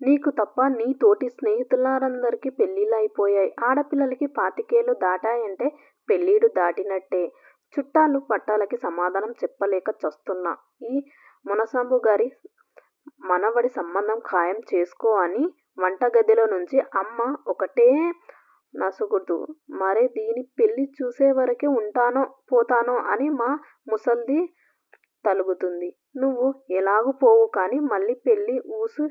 నీకు తప్ప నీ తోటి స్నేహితులందరికీ పెళ్ళిళ్ళయిపోయాయి. ఆడపిల్లలకి పాతికేళ్ళు దాటాయంటే పెళ్ళీడు దాటినట్టే. చుట్టాలు పట్టాలకి సమాధానం చెప్పలేక చస్తున్నా. ఈ మునసాంబు గారి మనవడి సంబంధం ఖాయం చేసుకో అని వంటగదిలో నుంచి అమ్మ ఒకటే నసుగుడు మరే దీని పెళ్ళి చూసేవరకే ఉంటానో పోతానో అని మా ముసల్ది తలుగుతుంది. నువ్వు ఎలాగూ పోవు కానీ మళ్ళీ పెళ్ళి ఊసు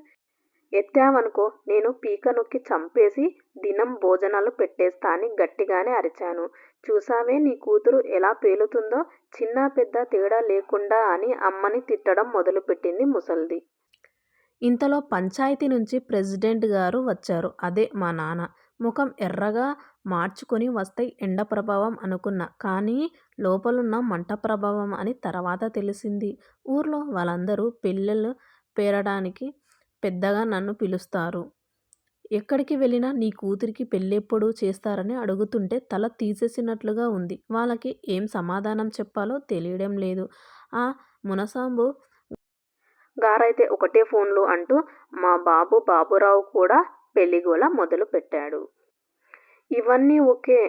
ఎత్తావనుకో నేను పీక నొక్కి చంపేసి దినం భోజనాలు పెట్టేస్తా అని గట్టిగానే అరిచాను. చూసావే నీ కూతురు ఎలా పేలుతుందో చిన్న పెద్ద తేడా లేకుండా అని అమ్మని తిట్టడం మొదలుపెట్టింది ముసల్ది. ఇంతలో పంచాయతీ నుంచి ప్రెసిడెంట్ గారు వచ్చారు. అదే మా నాన్న. ముఖం ఎర్రగా మార్చుకొని వస్తే ఎండ ప్రభావం అనుకున్నా. కానీ లోపలున్న మంట ప్రభావం అని తర్వాత తెలిసింది. ఊర్లో వాళ్ళందరూ పిల్లలు పేరడానికి పెద్దగా నన్ను పిలుస్తారు. ఎక్కడికి వెళ్ళినా నీ కూతురికి పెళ్ళెప్పుడు చేస్తారని అడుగుతుంటే తల తీసేసినట్లుగా ఉంది. వాళ్ళకి ఏం సమాధానం చెప్పాలో తెలియడం లేదు. ఆ మునసాంబు గారైతే ఒకటే ఫోన్లు అంటూ మా బాబు బాబురావు కూడా పెళ్ళిగోల మొదలుపెట్టాడు. ఇవన్నీ ఒకే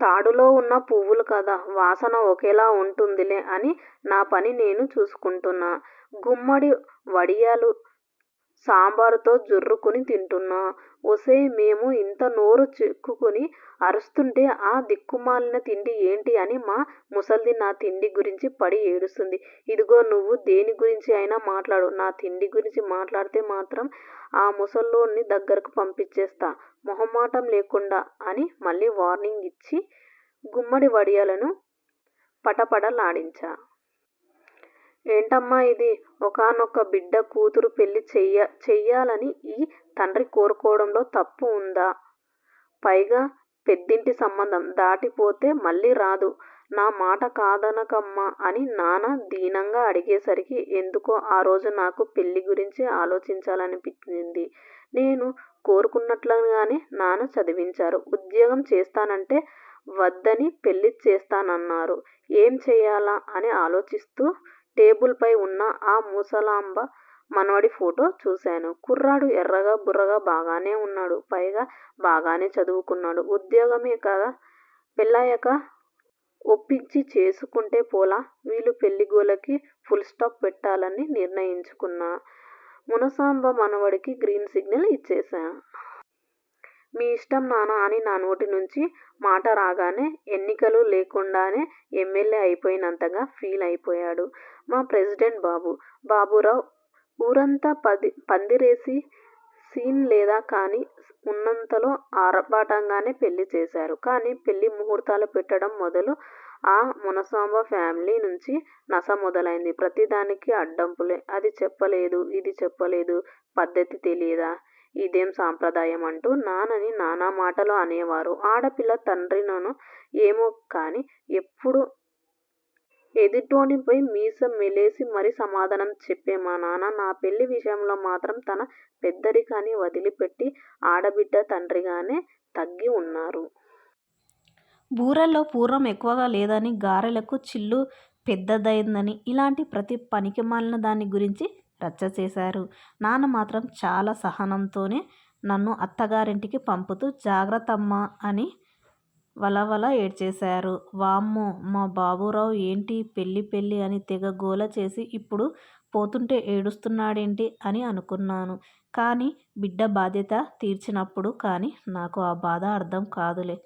తాడులో ఉన్న పువ్వులు కదా వాసన ఒకేలా ఉంటుందిలే అని నా పని నేను చూసుకుంటున్నా. గుమ్మడి వడియాలు సాంబారుతో జుర్రుకుని తింటున్నా. ఒసే మేము ఇంత నోరు చిక్కుకుని అరుస్తుంటే ఆ దిక్కుమాలిన తిండి ఏంటి అని మా ముసల్ది నా తిండి గురించి పడి ఏడుస్తుంది. ఇదిగో నువ్వు దేని గురించి అయినా మాట్లాడు. నా తిండి గురించి మాట్లాడితే మాత్రం ఆ ముసల్లోని దగ్గరకు పంపించేస్తా మొహమాటం లేకుండా అని మళ్ళీ వార్నింగ్ ఇచ్చి గుమ్మడి వడియాలను పటపటలాడించా. ఏంటమ్మా ఇది? ఒకనొక బిడ్డ కూతురు పెళ్ళి చెయ్యాలని ఈ తండ్రి కోరుకోవడంలో తప్పు ఉందా? పైగా పెద్దింటి సంబంధం దాటిపోతే మళ్ళీ రాదు. నా మాట కాదనకమ్మా అని నాన్న దీనంగా అడిగేసరికి ఎందుకో ఆ రోజు నాకు పెళ్ళి గురించి ఆలోచించాలనిపించింది. నేను కోరుకున్నట్లుగానే నాన్న చదివించారు. ఉద్యోగం చేస్తానంటే వద్దని పెళ్ళి చేస్తానన్నారు. ఏం చేయాలా అని ఆలోచిస్తూ టేబుల్ పై ఉన్న ఆ ముసలాంబ మనవడి ఫోటో చూశాను. కుర్రాడు ఎర్రగా బుర్రగా బాగానే ఉన్నాడు. పైగా బాగానే చదువుకున్నాడు. ఉద్యోగమే కదా పెళ్ళాయక ఒప్పించి చేసుకుంటే పోలా? వీళ్ళ పెళ్ళిగోలకి ఫుల్ స్టాప్ పెట్టాలని నిర్ణయించుకున్నా. మునసాంబ మనవడికి గ్రీన్ సిగ్నల్ ఇచ్చేశా. మీ ఇష్టం నానా అని నా నోటి నుంచి మాట రాగానే ఎన్నికలు లేకుండానే ఎమ్మెల్యే అయిపోయినంతగా ఫీల్ అయిపోయాడు మా ప్రెసిడెంట్ బాబు. బాబురావు ఊరంతా పది పందిరేసి సీన్ లేదా కానీ ఉన్నంతలో ఆర్భాటంగానే పెళ్ళి చేశారు. కానీ పెళ్ళి ముహూర్తాలు పెట్టడం మొదలు ఆ మునసాంబ ఫ్యామిలీ నుంచి నస మొదలైంది. ప్రతిదానికి అడ్డంపులే అది చెప్పలేదు ఇది చెప్పలేదు పద్ధతి తెలియదా ఇదేం సాంప్రదాయం అంటూ నానని నానా మాటలు అనేవారు. ఆడపిల్ల తండ్రినను ఏమో కానీ ఎప్పుడూ ఎదుటోనిపై మీస మెలేసి మరి సమాధానం చెప్పే మా నాన్న నా పెళ్ళి విషయంలో మాత్రం తన పెద్దరికాన్ని వదిలిపెట్టి ఆడబిడ్డ తండ్రిగానే తగ్గి ఉన్నారు. బూరెల్లో పూర్వం ఎక్కువగా లేదని గారెలకు చిల్లు పెద్దదైందని ఇలాంటి ప్రతి పనికి మాలిన దాని గురించి రచ్చ చేశారు. నాన్న మాత్రం చాలా సహనంతోనే నన్ను అత్తగారింటికి పంపుతూ జాగ్రత్తమ్మా అని వలవల ఏడ్చేశారు. వామ్మో మా బాబూరావు ఏంటి పెళ్ళి పెళ్ళి అని తెగ గోల చేసి ఇప్పుడు పోతుంటే ఏడుస్తున్నాడేంటి అని అనుకున్నాను. కానీ బిడ్డ బాధ్యత తీర్చినప్పుడు కానీ నాకు ఆ బాధ అర్థం కాదులే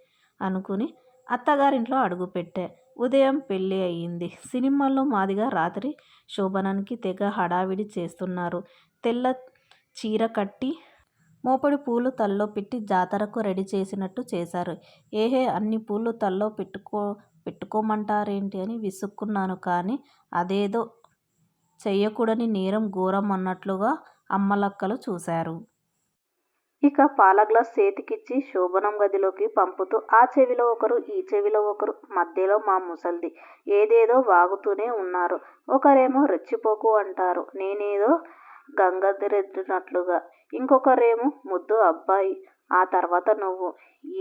అనుకుని అత్తగారింట్లో అడుగుపెట్టా. ఉదయం పెళ్ళి అయింది. సినిమాల్లో మాదిగా రాత్రి శోభనానికి తెగ హడావిడి చేస్తున్నారు. తెల్ల చీర కట్టి మోపడి పూలు తల్లో పెట్టి జాతరకు రెడీ చేసినట్టు చేశారు. ఏహే అన్ని పూలు తల్లో పెట్టుకోమంటారేంటి అని విసుక్కున్నాను కానీ అదేదో చెయ్యకూడని నేరం ఘోరం అన్నట్లుగా అమ్మలక్కలు చూశారు. ఇక పాల గ్లాస్ చేతికిచ్చి శోభనం గదిలోకి పంపుతూ ఆ చెవిలో ఒకరు ఈ చెవిలో ఒకరు మధ్యలో మా ముసల్ది. ఏదేదో వాగుతూనే ఉన్నారు. ఒకరేమో రెచ్చిపోకు అంటారు. నేనేదో గంగిరెద్దునట్లుగా. ఇంకొకరేమో ముద్దు అబ్బాయి. ఆ తర్వాత నువ్వు.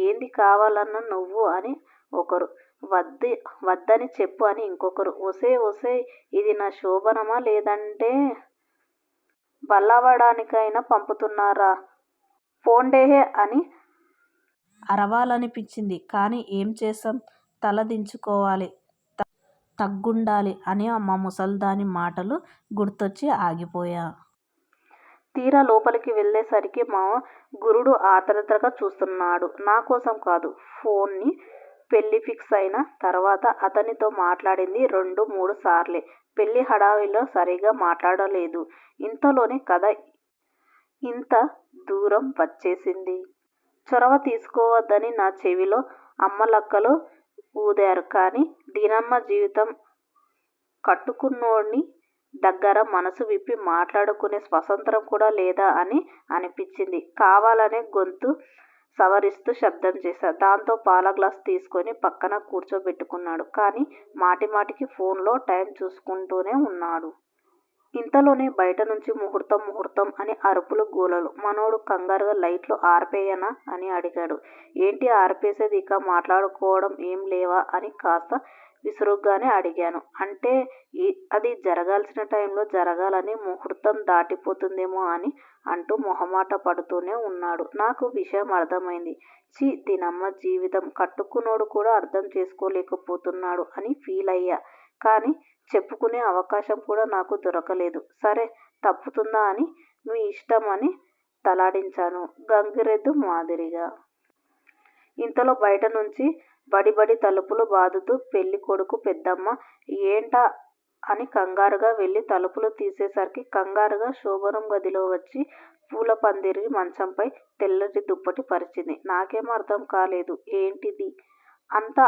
ఏంది కావాలన్నా నువ్వు అని ఒకరు. వద్ది వద్దని చెప్పు అని ఇంకొకరు. ఒసే ఒసేయ్ ఇది నా శోభనమా లేదంటే బల్లవడానికైనా పంపుతున్నారా? పోండేహే అని అరవాలనిపించింది. కానీ ఏం చేస్తాం తలదించుకోవాలి తగ్గుండాలి అని మా ముసల్దాని మాటలు గుర్తొచ్చి ఆగిపోయా. తీరా లోపలికి వెళ్ళేసరికి మా గురుడు ఆతరతరగా చూస్తున్నాడు. నాకోసం కాదు. ఫోన్ని పెళ్ళి ఫిక్స్ అయిన తర్వాత అతనితో మాట్లాడింది రెండు మూడు సార్లే. పెళ్ళి హడావిలో సరిగా మాట్లాడలేదు. ఇంతలోనే కథ ఇంత దూరం వచ్చేసింది. చొరవ తీసుకోవద్దని నా చెవిలో అమ్మలక్కలు ఊదారు. కానీ దీనమ్మ జీవితం కట్టుకున్నోడిని దగ్గర మనసు విప్పి మాట్లాడుకునే స్వతంత్రం కూడా లేదా అని అనిపించింది. కావాలనే గొంతు సవరిస్తూ శబ్దం చేశా. దాంతో పాల గ్లాస్ తీసుకొని పక్కన కూర్చోబెట్టుకున్నాడు. కానీ మాటిమాటికి మాటికి ఫోన్లో టైం చూసుకుంటూనే ఉన్నాడు. ఇంతలోనే బయట నుంచి ముహూర్తం ముహూర్తం అని అరుపులు గోలలు. మనోడు కంగారుగా లైట్లు ఆర్పేయనా అని అడిగాడు. ఏంటి ఆర్పేసేది ఇక మాట్లాడుకోవడం ఏం లేవా అని కాస్త విసురుగ్గానే అడిగాను. అంటే అది జరగాల్సిన టైంలో జరగాలని ముహూర్తం దాటిపోతుందేమో అని అంటూ మొహమాట పడుతూనే ఉన్నాడు. నాకు విషయం అర్థమైంది. ఛీ దీనమ్మ జీవితం కట్టుకున్నోడు కూడా అర్థం చేసుకోలేకపోతున్నాడు అని ఫీల్ అయ్యా కానీ చెప్పుకునే అవకాశం కూడా నాకు దొరకలేదు. సరే తప్పుతుందా అని మీ ఇష్టం అని తలాడించాను గంగిరెద్దు మాదిరిగా. ఇంతలో బయట నుంచి బడిబడి తలుపులు బాదుతూ పెళ్ళికొడుకు పెద్దమ్మ ఏంటా అని కంగారుగా వెళ్ళి తలుపులు తీసేసరికి కంగారుగా శోభనం గదిలో వచ్చి పూల పందిరి మంచంపై తెల్లటి దుప్పటి పరిచింది. నాకేం అర్థం కాలేదు. ఏంటిది? అంతా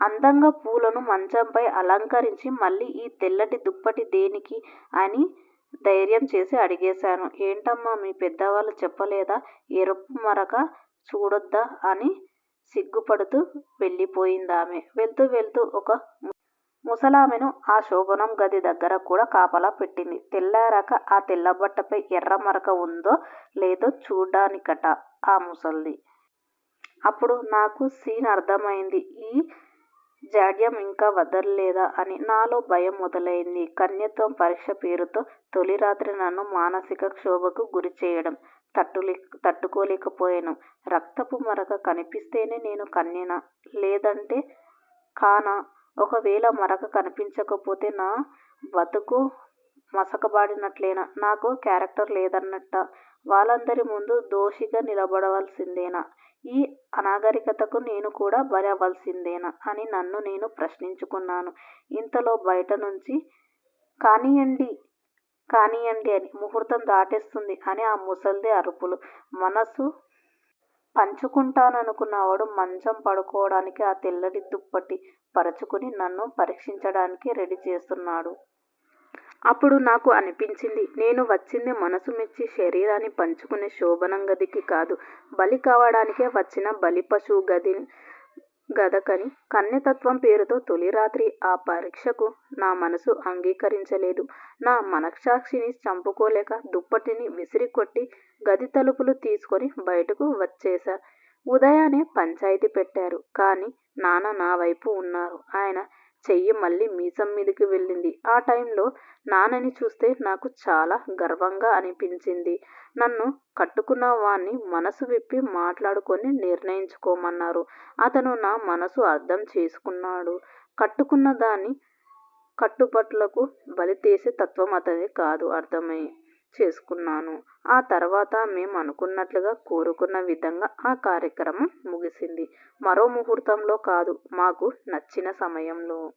అందంగా పూలను మంచంపై అలంకరించి మళ్ళీ ఈ తెల్లటి దుప్పటి దేనికి? అని ధైర్యం చేసి అడిగేశాను. ఏంటమ్మా మీ పెద్దవాళ్ళు చెప్పలేదా? ఎరుపు మరక చూడొద్దా? అని సిగ్గుపడుతూ వెళ్ళిపోయింది ఆమె వెళ్తూ వెళ్తూ ఒక ముసలామెను ఆ శోభనం గది దగ్గర కూడా కాపలా పెట్టింది. తెల్లారాక ఆ తెల్లబట్టపై ఎర్రమరక ఉందో లేదో చూడ్డానికట ఆ ముసల్ది. అప్పుడు నాకు సీన్ అర్థమైంది. ఈ జాడ్యం ఇంకా వదలలేదా అని. నాలో భయం మొదలైంది. కన్యత్వం పరీక్ష పేరుతో తొలిరాత్రి నన్ను మానసిక క్షోభకు గురి చేయడం తట్టులే తట్టుకోలేకపోయాను. రక్తపు మరక కనిపిస్తేనే నేను కన్యన లేదంటే కానా? ఒకవేళ మరక కనిపించకపోతే నా బతుకు మసకబాడినట్లేనా నాకు క్యారెక్టర్ లేదన్నట్ట వాళ్ళందరి ముందు దోషిగా నిలబడవలసిందేనా? ఈ అనాగరికతకు నేను కూడా భరవలసిందేనా అని నన్ను నేను ప్రశ్నించుకున్నాను. ఇంతలో బయట నుంచి కానియండి కానియండి అని ముహూర్తం దాటేస్తుంది అని ఆ ముసల్ది అరుపులు. మనసు పంచుకుంటాననుకున్నవాడు మంచం పడుకోవడానికి ఆ తెల్లటి దుప్పటి పరచుకుని నన్ను పరీక్షించడానికి రెడీ చేస్తున్నాడు. అప్పుడు నాకు అనిపించింది. నేను వచ్చింది మనసు మెచ్చి శరీరాన్ని పంచుకునే శోభనం గదికి కాదు. బలి కావడానికే వచ్చిన బలి పశువు గది గదకని. కన్యతత్వం పేరుతో తొలిరాత్రి ఆ పరీక్షకు నా మనసు అంగీకరించలేదు. నా మనస్సాక్షిని చంపుకోలేక దుప్పటిని విసిరికొట్టి గది తలుపులు తీసుకొని బయటకు వచ్చేశా. ఉదయాన్నే పంచాయితీ పెట్టారు. కానీ నాన్న నా వైపు ఉన్నారు ఆయన చెయ్యి మళ్ళీ మీసం మీదకి వెళ్ళింది. ఆ టైంలో నాన్నని చూస్తే నాకు చాలా గర్వంగా అనిపించింది. నన్ను కట్టుకున్నవాణ్ణి మనసు విప్పి మాట్లాడుకొని నిర్ణయించుకోమన్నారు. అతను నా మనసు అర్థం చేసుకున్నాడు. కట్టుకున్నదాన్ని కట్టుబట్లకు బలితేసే తత్వం అతనిది కాదు అర్థం చేసుకున్నాను. ఆ తర్వాత మేము అనుకున్నట్లుగా కోరుకున్న విధంగా ఆ కార్యక్రమం ముగిసింది. మరో ముహూర్తంలో కాదు. మాకు నచ్చిన సమయంలో.